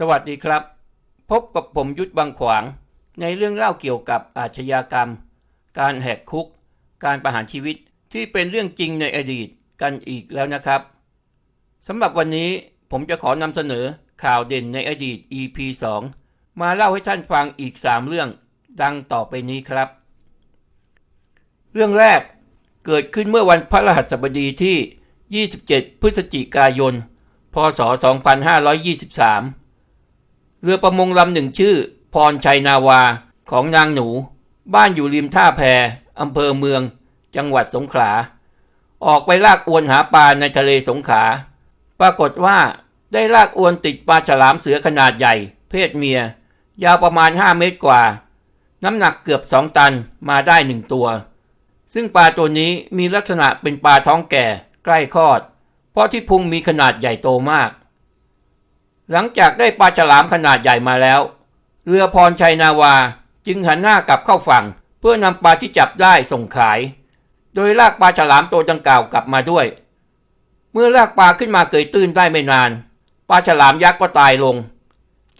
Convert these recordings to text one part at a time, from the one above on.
สวัสดีครับ พบกับผมยุทธบางขวาง ในเรื่องเล่าเกี่ยวกับอาชญากรรม การแหกคุก การประหารชีวิตที่เป็นเรื่องจริงในอดีตกันอีกแล้วนะครับสำหรับวันนี้ผมจะขอนำเสนอข่าวเด่นในอดีต EP 2 มาเล่าให้ท่านฟังอีก 3 เรื่อง ดังต่อไปนี้ครับ เรื่องแรกเกิดขึ้นเมื่อวันพระรหัสบดีที่ 27 พฤศจิกายน พศ 2523 เรือประมงลำหนึ่งชื่อ พรชัยนาวาของนางหนู บ้านอยู่ริมท่าแพอำเภอเมือง จังหวัดสงขลา ออกไปลากอวนหาปลาในทะเลสงขลา ปรากฏว่าได้ลากอวนติดปลาฉลามเสือขนาดใหญ่ เพศเมีย ยาวประมาณ 5 เมตรกว่า น้ำหนักเกือบ 2 ตันมาได้หนึ่งตัว ซึ่งปลาตัวนี้มีลักษณะเป็นปลาท้องแก่ใกล้คลอด เพราะที่พุงมีขนาดใหญ่โตมาก หลังจากได้ปลาฉลามขนาดใหญ่มาแล้ว เรือพรชัยนาวาจึงหันหน้ากลับเข้าฝั่ง เพื่อนำปลาที่จับได้ส่งขาย โดยลากปลาฉลามตัวดังกล่าวกลับมาด้วย เมื่อลากปลาขึ้นมาเกยตื้นได้ไม่นานปลาฉลามยักษ์ก็ตายลง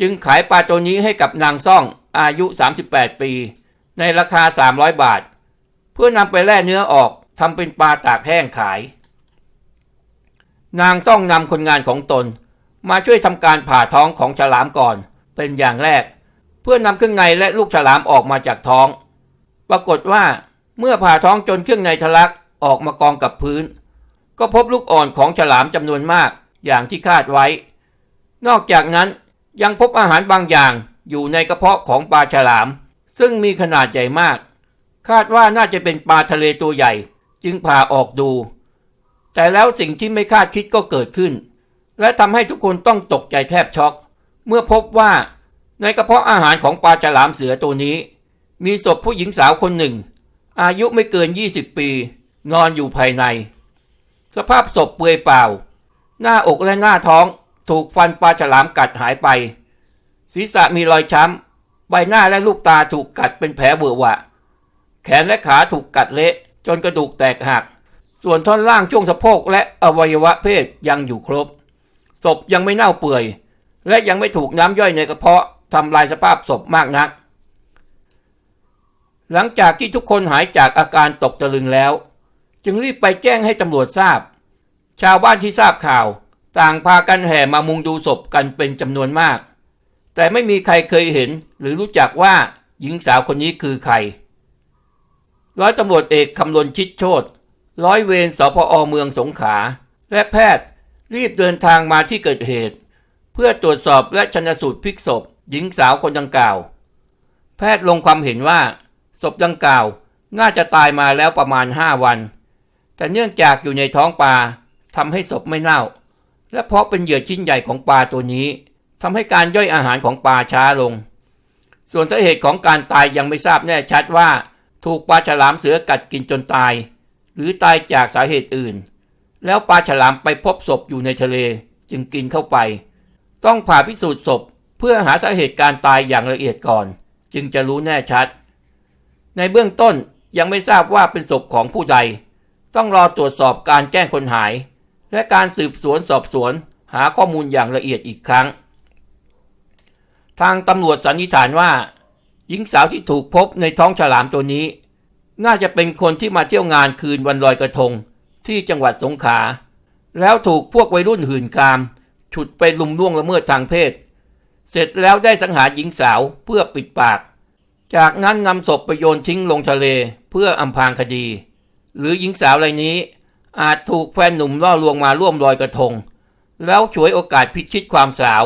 จึงขายปลาตัวนี้ให้กับนางซ่องอายุ 38 ปี ในราคา 300 บาท เพื่อนำไปแล่เนื้อออกทำเป็นปลาตากแห้งขาย นางซ่องนำคนงานของตน มาช่วยทำการผ่าท้องของฉลามก่อน เป็นอย่างแรก เพื่อนำเครื่องในและลูกฉลามออกมาจากท้อง ปรากฏว่าเมื่อผ่าท้องจนเครื่องในทะลักออกมากองกับพื้น ก็พบลูกอ่อนของฉลามจำนวนมากอย่างที่คาดไว้ นอกจากนั้นยังพบอาหารบางอย่างอยู่ในกระเพาะของปลาฉลาม ซึ่งมีขนาดใหญ่มาก คาดว่าน่าจะเป็นปลาทะเลตัวใหญ่ จึงผ่าออกดู แต่แล้วสิ่งที่ไม่คาดคิดก็เกิดขึ้น และทำให้ทุกคนต้องตกใจแทบช็อก เมื่อพบว่าในกระเพาะอาหารของปลาฉลามเสือตัวนี้ มีศพผู้หญิงสาวคนหนึ่ง อายุไม่เกิน 20 ปี นอนอยู่ภายใน สภาพศพเปลือยเปล่า หน้าอกและหน้าท้องถูกฟันปลาฉลามกัดหายไป ศีรษะมีรอยช้ำ ใบหน้าและลูกตาถูกกัดเป็นแผลเบื่อวะ แขนและขาถูกกัดเละจนกระดูกแตกหัก ส่วนท่อนล่างช่วงสะโพกและอวัยวะเพศยังอยู่ครบ ศพยังไม่เน่าเปื่อย และยังไม่ถูกน้ำย่อยในกระเพาะทำลายสภาพศพมากนัก หลังจากที่ทุกคนหายจากอาการตกตะลึงแล้ว จึงรีบไปแจ้งให้ตำรวจทราบ ชาวบ้านที่ทราบข่าว ต่างพากันแห่มามุงดูศพกันเป็นจำนวนมาก แต่ไม่มีใครเคยเห็นหรือรู้จักว่าหญิงสาวคนนี้คือใคร ร้อยตำรวจเอกคำลนชิดโชตร้อยเวรสพอเมืองสงขลาและแพทย์ รีบเดินทางมาที่เกิดเหตุ เพื่อตรวจสอบและชันสูตรพลิกศพ หญิงสาวคนดังกล่าว แพทย์ลงความเห็นว่า ศพดังกล่าวน่าจะตายมาแล้วประมาณ 5 วัน แต่เนื่องจากอยู่ในท้องปลาทำให้ศพไม่เน่า และเพราะเป็นเหยื่อชิ้นใหญ่ของปลาตัวนี้ทำให้การย่อยอาหารของปลาช้าลง ส่วนสาเหตุของการตายยังไม่ทราบแน่ชัดว่า ถูกปลาฉลามเสือกัดกินจนตาย หรือตายจากสาเหตุอื่น แล้วปลาฉลามไปพบศพอยู่ในทะเลจึงกินเข้าไป ต้องผ่าพิสูจน์ศพเพื่อหาสาเหตุการตายอย่างละเอียดก่อน จึงจะรู้แน่ชัด ในเบื้องต้นยังไม่ทราบว่าเป็นศพของผู้ใด ต้องรอตรวจสอบการแจ้งคนหาย และการสืบสวนสอบสวนหาข้อมูลอย่างละเอียดอีกครั้ง ทางตำรวจสันนิษฐานว่า หญิงสาวที่ถูกพบในท้องฉลามตัวนี้ น่าจะเป็นคนที่มาเที่ยวงานคืนวันลอยกระทง ที่จังหวัดสงขลาแล้วถูกพวกวัยรุ่นหื่นกาม ฉุดไปลุมล่วงละเมิดทางเพศ เสร็จแล้วได้สังหารหญิงสาวเพื่อปิดปาก จากนั้นนำศพไปโยนทิ้งลงทะเลเพื่ออำพรางคดี หรือหญิงสาวรายนี้ อาจถูกแฟนหนุ่มล่อลวงมาร่วมลอยกระทง แล้วฉวยโอกาสพิชิตความสาว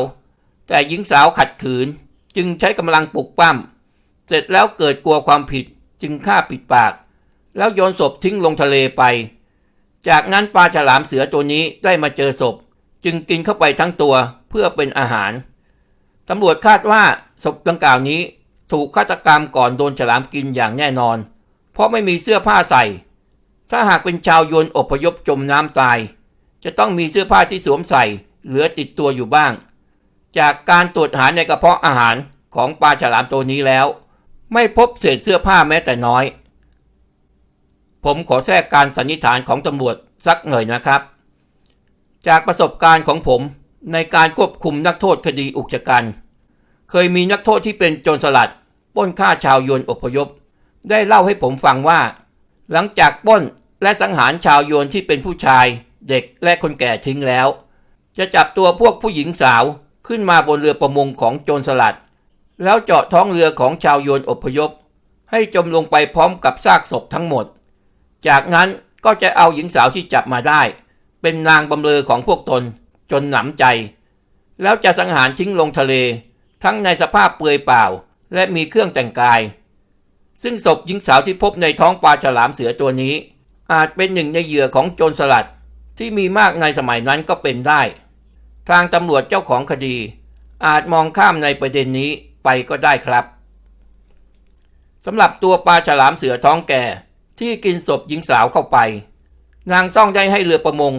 แต่หญิงสาวขัดขืนจึงใช้กำลังปลุกปั้ม เสร็จแล้วเกิดกลัวความผิดจึงฆ่าปิดปาก แล้วโยนศพทิ้งลงทะเลไป จากนั้นปลาฉลามเสือตัวนี้ได้มาเจอศพ จึงกินเข้าไปทั้งตัวเพื่อเป็นอาหาร ตำรวจคาดว่าศพดังกล่าวนี้ถูกฆาตกรรมก่อนโดนฉลามกินอย่างแน่นอน เพราะไม่มีเสื้อผ้าใส่ ถ้าหากเป็นชาวยนอพยพจมน้ำตาย จะต้องมีเสื้อผ้าที่สวมใส่ เหลือติดตัวอยู่บ้าง จากการตรวจหาในกระเพาะอาหารของปลาฉลามตัวนี้แล้ว ไม่พบเศษเสื้อผ้าแม้แต่น้อย ผมขอแทรกการสันนิษฐานของตำรวจสักหน่อยนะครับ จากประสบการณ์ของผมในการควบคุมนักโทษคดีอุกชะกัน เคยมีนักโทษที่เป็นโจรสลัดปล้นฆ่าชาวยวนอพยพ ได้เล่าให้ผมฟังว่า หลังจากปล้นและสังหารชาวยวนที่เป็นผู้ชาย เด็กและคนแก่ทิ้งแล้ว จะจับตัวพวกผู้หญิงสาวขึ้นมาบนเรือประมงของโจรสลัด แล้วเจาะท้องเรือของชาวยวนอพยพ ให้จมลงไปพร้อมกับซากศพทั้งหมด จากนั้นก็จะเอาหญิงสาวที่จับมาได้ เป็นนางบำเรอของพวกตนจนหนำใจ แล้วจะสังหารทิ้งลงทะเล ทั้งในสภาพเปลือยเปล่า และมีเครื่องแต่งกาย ซึ่งศพหญิงสาวที่พบในท้องปลาฉลามเสือตัวนี้ อาจเป็นหนึ่งในเหยื่อของโจรสลัดที่มีมากในสมัยนั้นก็เป็นได้ ทางตำรวจเจ้าของคดี อาจมองข้ามในประเด็นนี้ไปก็ได้ครับสำหรับตัวปลาฉลามเสือท้องแก่ ที่กินศพหญิงสาวเข้าไป นางซ่องได้ให้เรือประมง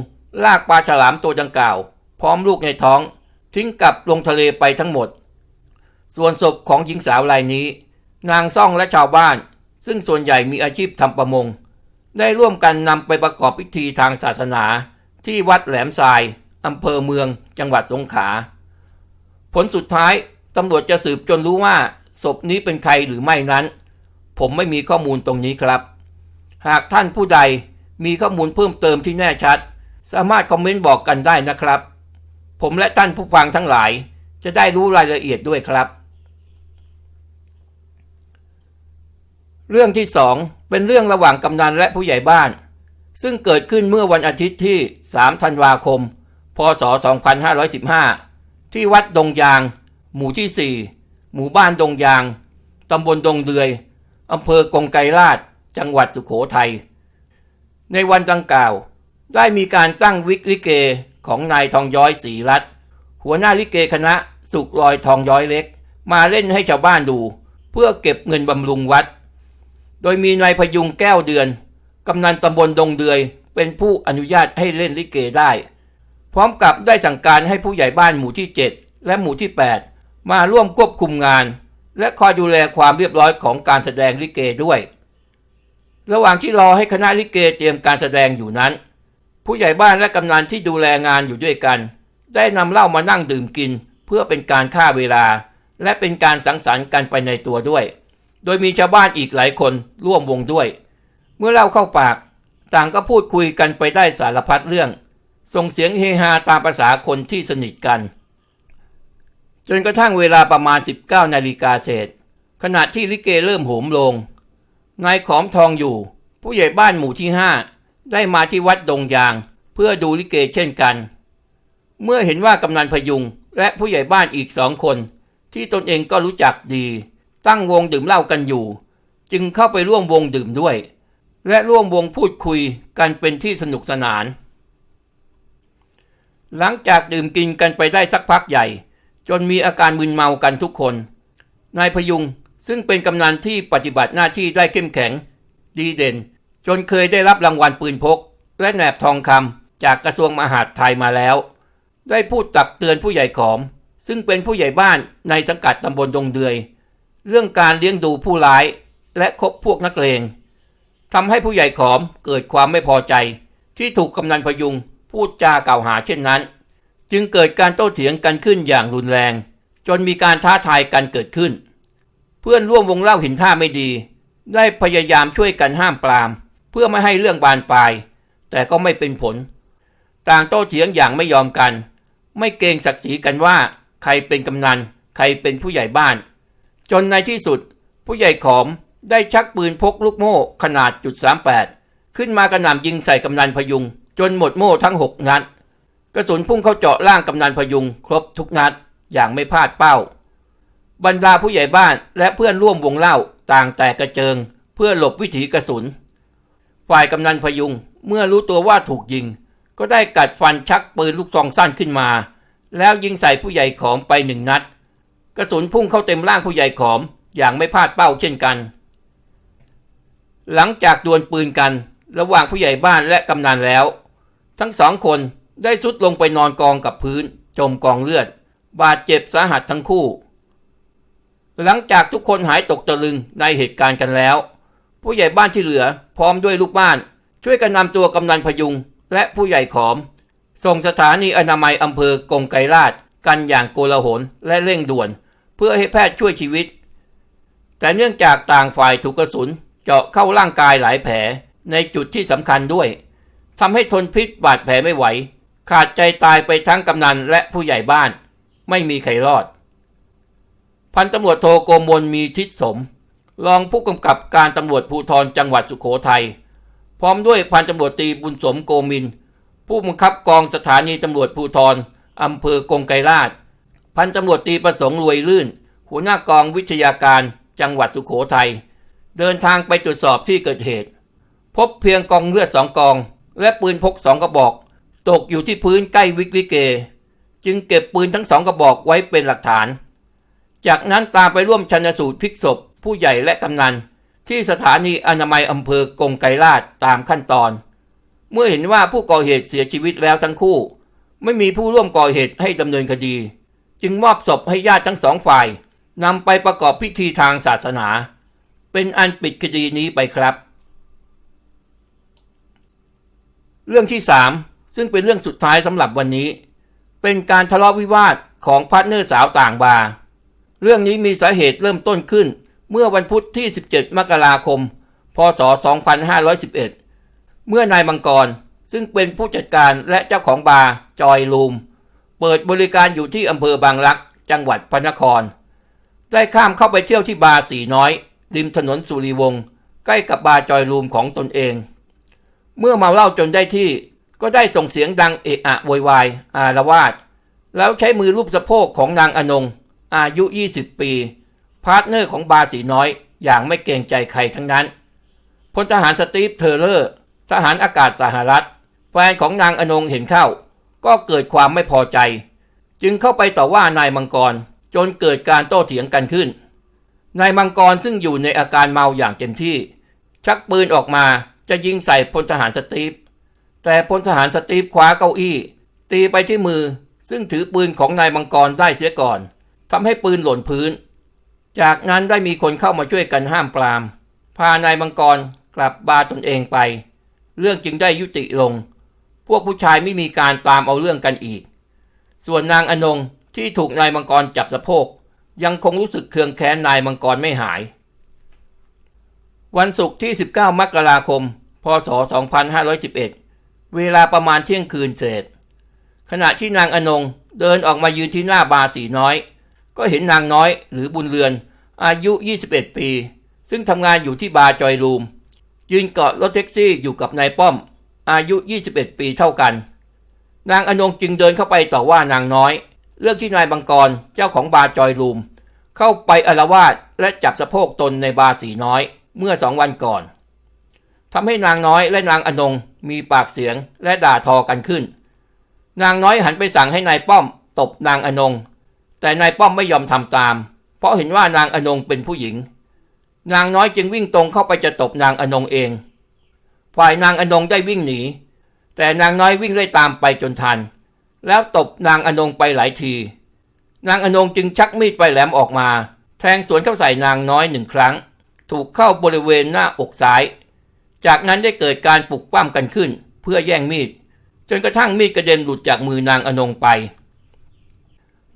ลากปลาฉลามตัวดังกล่าว พร้อมลูกในท้อง ทิ้งกลับลงทะเลไปทั้งหมด ส่วนศพของหญิงสาวรายนี้ นางซ่องและชาวบ้าน ซึ่งส่วนใหญ่มีอาชีพทำประมง ได้ร่วมกันนำไปประกอบพิธีทางศาสนา ที่วัดแหลมทรายอำเภอเมือง จังหวัดสงขลาผลสุดท้ายตำรวจจะสืบจนรู้ว่าศพนี้เป็นใครหรือไม่นั้น ผมไม่มีข้อมูลตรงนี้ครับ หากท่านผู้ใดมีข้อมูลเพิ่มเติมที่แน่ชัด สามารถคอมเมนต์บอกกันได้นะครับ ผมและท่านผู้ฟังทั้งหลาย จะได้รู้รายละเอียดด้วยครับ เรื่องที่สองเป็นเรื่องระหว่างกำนันและผู้ใหญ่บ้าน ซึ่งเกิดขึ้นเมื่อวันอาทิตย์ที่ 3 ธันวาคม พศ 2515 ที่วัดดงยาง หมู่ที่ 4 หมู่บ้านดงยาง ตำบลดงเดือยอำเภอกงไกรลาด จังหวัดสุขโขทัย ในวันดังกล่าว ได้มีการตั้งวิกลิเกของนายทองย้อยศรีรัตน์หัวหน้าลิเกคณะสุกลอยทองย้อยเล็ก มาเล่นให้ชาวบ้านดู เพื่อเก็บเงินบำรุงวัด โดยมีนายพยุงแก้วเดือน กำนันตำบลดงเดือย เป็นผู้อนุญาตให้เล่นลิเกได้ พร้อมกับได้สั่งการให้ผู้ใหญ่บ้านหมู่ที่ 7 และหมู่ที่ 8 มาร่วมควบคุมงาน และคอยดูแลความเรียบร้อยของการแสดงลิเกด้วย ระหว่างที่รอให้คณะลิเกเตรียมการแสดงอยู่นั้น ผู้ใหญ่บ้านและกำนันที่ดูแลงานอยู่ด้วยกัน ได้นำเหล้ามานั่งดื่มกิน เพื่อเป็นการฆ่าเวลา และเป็นการสังสรรค์กันไปในตัวด้วย โดยมีชาวบ้านอีกหลายคนร่วมวงด้วย เมื่อเล่าเข้าปาก ต่างก็พูดคุยกันไปได้สารพัดเรื่อง ส่งเสียงเฮฮาตามภาษาคนที่สนิทกัน จนกระทั่งเวลาประมาณ 19นาฬิกาเศษขณะที่ลิเกเริ่มโหมลง นายขอมทองอยู่ ผู้ใหญ่บ้านหมู่ที่5ได้มาที่วัดดงยาง เพื่อดูลิเกเช่นกัน เมื่อเห็นว่ากำนันพยุงและผู้ใหญ่บ้านอีกสองคน ที่ตนเองก็รู้จักดี ตั้งวงดื่มเหล้ากันอยู่ จึงเข้าไปร่วมวงดื่มด้วย และร่วมวงพูดคุยกันเป็นที่สนุกสนาน หลังจากดื่มกินกันไปได้สักพักใหญ่ จนมีอาการมึนเมากันทุกคน นายพยุง ซึ่งเป็นกำนันที่ปฏิบัติหน้าที่ได้เข้มแข็ง ดีเด่น จนเคยได้รับรางวัลปืนพก และแหนบทองคำจากกระทรวงมหาดไทยมาแล้ว ได้พูดตักเตือนผู้ใหญ่ขอม ซึ่งเป็นผู้ใหญ่บ้านในสังกัดตำบลดงเดือย เรื่องการเลี้ยงดูผู้ร้ายและคบพวกนักเลงทำให้ผู้ใหญ่ขอมเกิดความไม่พอใจ ที่ถูกกำนันพยุงพูดจากล่าวหาเช่นนั้น จึงเกิดการโต้เถียงกันขึ้นอย่างรุนแรง จนมีการท้าทายกันเกิดขึ้น เพื่อนร่วมวงเล่าเห็นท่าไม่ดี ได้พยายามช่วยกันห้ามปราม เพื่อไม่ให้เรื่องบานปลาย แต่ก็ไม่เป็นผล ต่างโต้เถียงอย่างไม่ยอมกัน ไม่เกรงศักดิ์ศรีกันว่า ใครเป็นกำนัน ใครเป็นผู้ใหญ่บ้าน จนในที่สุด ผู้ใหญ่ขอมได้ชักปืนพกลูกโม่ขนาดจุด38ขึ้นมากระหน่ำยิงใส่กำนันพยุง จนหมดโม่ทั้ง6นัดกระสุนพุ่งเข้าเจาะร่างกำนันพยุง ครบทุกนัดอย่างไม่พลาดเป้า บรรดาผู้ใหญ่บ้านและเพื่อนร่วมวงเล่าต่างแตกกระเจิง เพื่อหลบวิถีกระสุน ฝ่ายกำนันพยุงเมื่อรู้ตัวว่าถูกยิง ก็ได้กัดฟันชักปืนลูกซองสั้นขึ้นมา แล้วยิงใส่ผู้ใหญ่ขอมไปหนึ่งนัด กระสุนพุ่งเข้าเต็มร่างผู้ใหญ่ขอมอย่างไม่พลาดเป้าเช่นกัน หลังจากดวลปืนกันระหว่างผู้ใหญ่บ้านและกำนันแล้ว ทั้งสองคนได้สุดลงไปนอนกองกับพื้น จมกองเลือด บาดเจ็บสาหัสทั้งคู่ หลังจากทุกคนหายตกตะลึงในเหตุการณ์กันแล้ว ผู้ใหญ่บ้านที่เหลือพร้อมด้วยลูกบ้าน ช่วยกันนำตัวกำนันพยุง และผู้ใหญ่ขอม ส่งสถานีอนามัยอำเภอกงไกรราช กันอย่างโกลาหลและเร่งด่วน เพื่อให้แพทย์ช่วยชีวิต แต่เนื่องจากต่างฝ่ายถูกกระสุนเจาะเข้าร่างกายหลายแผลในจุดที่สำคัญด้วยทำให้ทนพิษบาดแผลไม่ไหว ขาดใจตายไปทั้งกำนันและผู้ใหญ่บ้าน ไม่มีใครรอด พันตำรวจโทโกมลมีทิศสม รองผู้กำกับการตำรวจภูธรจังหวัดสุโขทัยพร้อมด้วยพันตำรวจตรีบุญสมโกมิน ผู้บังคับกองสถานีตำรวจภูธรอำเภอกงไกรราช พันตำรวจตรีประสงค์รวยลื่น หัวหน้ากองวิทยาการจังหวัดสุโขทัยเดินทางไปตรวจสอบที่เกิดเหตุ พบเพียงกองเลือดสองกอง และปืนพกสองกระบอก ตกอยู่ที่พื้นใกล้วิกลิเก จึงเก็บปืนทั้งสองกระบอกไว้เป็นหลักฐาน จากนั้นตามไปร่วมชันสูตรพลิกศพ ผู้ใหญ่และกำนัน ที่สถานีอนามัยอำเภอกงไกรราชตามขั้นตอน เมื่อเห็นว่าผู้ก่อเหตุเสียชีวิตแล้วทั้งคู่ ไม่มีผู้ร่วมก่อเหตุให้ดำเนินคดี จึงมอบศพให้ญาติทั้งสองฝ่ายนำไปประกอบพิธีทางศาสนา เป็นอันปิดคดีนี้ไปครับ เรื่องที่ 3 ซึ่งเป็นเรื่องสุดท้ายสำหรับวันนี้ เป็นการทะเลาะวิวาทของพาร์ทเนอร์สาวต่างบาร์ เรื่องนี้มีสาเหตุเริ่มต้นขึ้น เมื่อวันพุธที่ 17 มกราคม พศ 2511 เมื่อนายมังกร ซึ่งเป็นผู้จัดการและเจ้าของบาร์จอยลูม เปิดบริการอยู่ที่อำเภอบางรัก จังหวัดพระนคร ได้ข้ามเข้าไปเที่ยวที่บาร์สีน้อย ริมถนนสุริวงศ์ใกล้กับบาร์จอยลูมของตนเอง เมื่อเมาเหล้าจนได้ที่ก็ได้ส่งเสียงดังเอะอะโวยวาย อารวาสแล้วใช้มือลูบสะโพกของนางอนง อายุ 20 ปี พาร์ทเนอร์ของบาสีน้อยอย่างไม่เกรงใจใครทั้งนั้น พลทหารสตีฟเทอร์เลอร์ ทหารอากาศสหรัฐ แฟนของนางอนงเห็นเข้า ก็เกิดความไม่พอใจ จึงเข้าไปต่อว่านายมังกรจนเกิดการโต้เถียงกันขึ้น นายมังกรซึ่งอยู่ในอาการเมาอย่างเต็มที่ ชักปืนออกมาจะยิงใส่พลทหารสตีฟ แต่พลทหารสตีฟคว้าเก้าอี้ ตีไปที่มือซึ่งถือปืนของนายมังกรได้เสียก่อน ทำให้ปืนหล่นพื้น จากนั้นได้มีคนเข้ามาช่วยกันห้ามปราม พานายมังกรกลับบาร์ตนเองไป เรื่องจึงได้ยุติลง พวกผู้ชายไม่มีการตามเอาเรื่องกันอีก ส่วนนางอนงที่ถูกนายมังกรจับสะโพก ยังคงรู้สึกเคืองแค้นนายมังกรไม่หาย วันศุกร์ที่ 19 มกราคม พศ 2511 เวลาประมาณเที่ยงคืนเศษขณะที่นางอนงเดินออกมายืนที่หน้าบาร์สีน้อย ก็เห็นนางน้อยหรือบุญเรือน อายุ 21 ปี ซึ่งทำงานอยู่ที่บาร์จอยรูม ยืนเกาะรถแท็กซี่อยู่กับนายป้อม อายุ 21 ปีเท่ากัน นางอนงจึงเดินเข้าไปต่อว่านางน้อย เรื่องที่นายบังกรเจ้าของบาร์จอยรูม เข้าไปอารวาสและจับสะโพกตนในบาร์สีน้อยเมื่อสองวันก่อนทำให้นางน้อยและนางอนงมีปากเสียงและด่าทอกันขึ้น นางน้อยหันไปสั่งให้นายป้อม ตบนางอนง แต่นายป้อมไม่ยอมทำตาม เพราะเห็นว่านางอนงเป็นผู้หญิง นางน้อยจึงวิ่งตรงเข้าไปจะตบนางอนงเอง ฝ่ายนางอนงได้วิ่งหนี แต่นางน้อยวิ่งไล่ตามไปจนทัน แล้วตบนางอนงไปหลายที นางอนงจึงชักมีดไปแหลมออกมา แทงสวนเข้าใส่นางน้อยหนึ่งครั้ง ถูกเข้าบริเวณหน้าอกซ้าย จากนั้นได้เกิดการปลุกปั้มกันขึ้น เพื่อแย่งมีด จนกระทั่งมีดกระเด็นหลุดจากมือนางอนงไป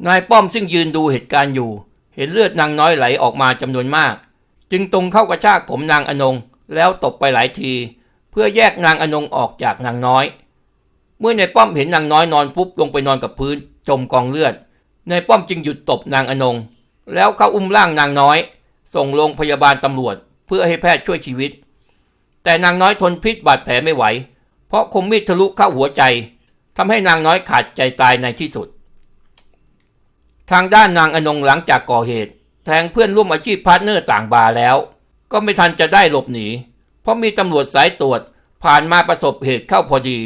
นายป้อมซึ่งยืนดูเหตุการณ์อยู่ เห็นเลือดนางน้อยไหลออกมาจำนวนมาก จึงตรงเข้ากระชากผมนางอนงแล้วตบไปหลายที เพื่อแยกนางอนงออกจากนางน้อย เมื่อนายป้อมเห็นนางน้อยนอนปุ๊บลงไปนอนกับพื้น จมกองเลือดนายป้อมจึงหยุดตบนางอนง แล้วเข้าอุ้มร่างนางน้อย ส่งโรงพยาบาลตำรวจ เพื่อให้แพทย์ช่วยชีวิต แต่นางน้อยทนพิษบาดแผลไม่ไหว เพราะคมมีดทะลุเข้าหัวใจทำให้นางน้อยขาดใจตายในที่สุด ทางด้านนางอนงหลังจากก่อเหตุ แทงเพื่อนร่วมอาชีพพาร์ทเนอร์ต่างบาร์แล้ว ก็ไม่ทันจะได้หลบหนี เพราะมีตำรวจสายตรวจผ่านมาประสบเหตุเข้าพอดี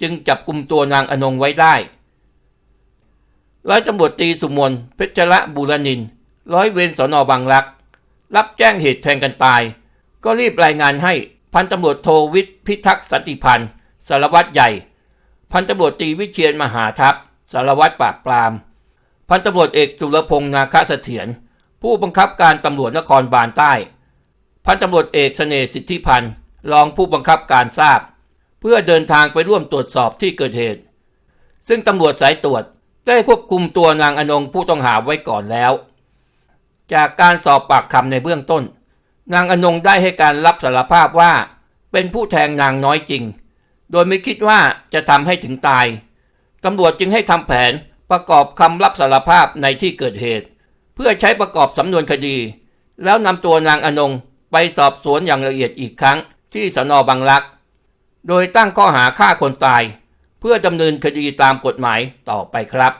จึงจับกลุ่มตัวนางอนงไว้ได้ร้อยตำรวจตีสุมนเพชรละบุรนินทร์ร้อยเวรสนบางรัก รับแจ้งเหตุแทงกันตาย ก็รีบรายงานให้พันตำรวจโทวิทย์พิทักษ์สันติพันธ์สารวัตรใหญ่ พันตำรวจตีวิเชียนมหาทัพสารวัตรปราบปราม พันตำรวจเอกสุรพงษ์นาคเสถียรผู้บังคับการตำรวจนครบาลใต้ พันตำรวจเอกเสน่ห์สิทธิพันธ์รองผู้บังคับการทราบ เพื่อเดินทางไปร่วมตรวจสอบที่เกิดเหตุ ซึ่งตำรวจสายตรวจได้ควบคุมตัวนางอนงผู้ต้องหาไว้ก่อนแล้ว จากการสอบปากคำในเบื้องต้น นางอนงได้ให้การรับสารภาพว่า เป็นผู้แทงนางน้อยจริง โดยไม่คิดว่าจะทำให้ถึงตายตำรวจจึงให้ทำแผน ประกอบคำรับสารภาพในที่เกิดเหตุ เพื่อใช้ประกอบสำนวนคดี แล้วนำตัวนางอนงไปสอบสวนอย่างละเอียดอีกครั้งที่สนบางรัก โดยตั้งข้อหาฆ่าคนตาย เพื่อดำเนินคดีตามกฎหมายต่อไปครับ